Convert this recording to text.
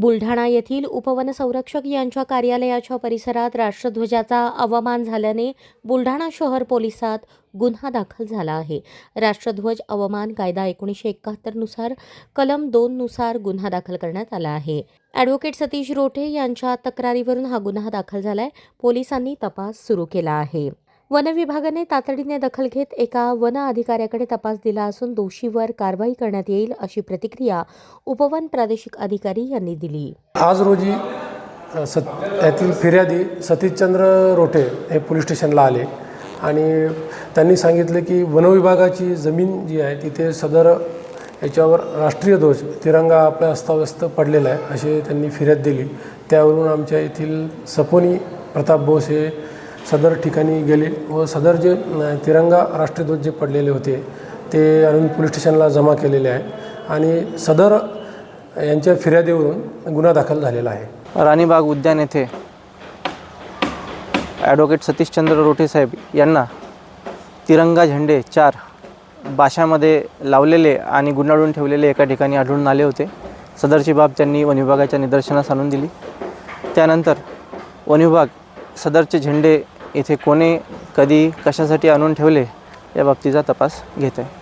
बुलढाणा येथील उपवन संरक्षक यांच्या कार्यालयाच्या परिसरात राष्ट्रध्वजाचा अवमान झाल्याने बुलढाणा शहर पोलिसात गुन्हा दाखल झाला आहे. राष्ट्रध्वज अवमान कायदा एकोणीसशे एकाहत्तरनुसार कलम दोननुसार गुन्हा दाखल करण्यात आला आहे. ॲडव्होकेट सतीश रोठे यांच्या तक्रारीवरून हा गुन्हा दाखल झालाय. पोलिसांनी तपास सुरू केला आहे. वनविभागाने तातडीने दखल घेत एका वन अधिकाऱ्याकडे तपास दिला असून दोषीवर कारवाई करण्यात येईल अशी प्रतिक्रिया उपवन प्रादेशिक अधिकारी यांनी दिली. आज रोजी सत यातील फिर्यादी सतीशचंद्र रोटे हे पोलीस स्टेशनला आले आणि त्यांनी सांगितलं की वनविभागाची जमीन जी आहे तिथे सदर याच्यावर राष्ट्रीय ध्वज तिरंगा आपल्या अस्ताव्यस्त पडलेला आहे असे त्यांनी फिर्याद दिली. त्यावरून आमच्या येथील सपोनी प्रताप बोस हे सदर ठिकाणी गेले व सदर जे तिरंगा राष्ट्रध्वज जे पडलेले होते ते अरविंद पोलीस स्टेशनला जमा केलेले आहे आणि सदर यांच्या फिर्यादीवरून गुन्हा दाखल झालेला आहे. राणीबाग उद्यान येथे ॲडव्होकेट सतीशचंद्र रोठे साहेब यांना तिरंगा झेंडे चार भाषामध्ये लावलेले आणि गुंडाळून ठेवलेले एका ठिकाणी आढळून आले होते. सदरची बाब त्यांनी वन विभागाच्या निदर्शनास आणून दिली. त्यानंतर वन विभाग सदरचे झेंडे इथे कोणी कधी कशासाठी आणून ठेवले या बाबतीचा तपास घेत आहे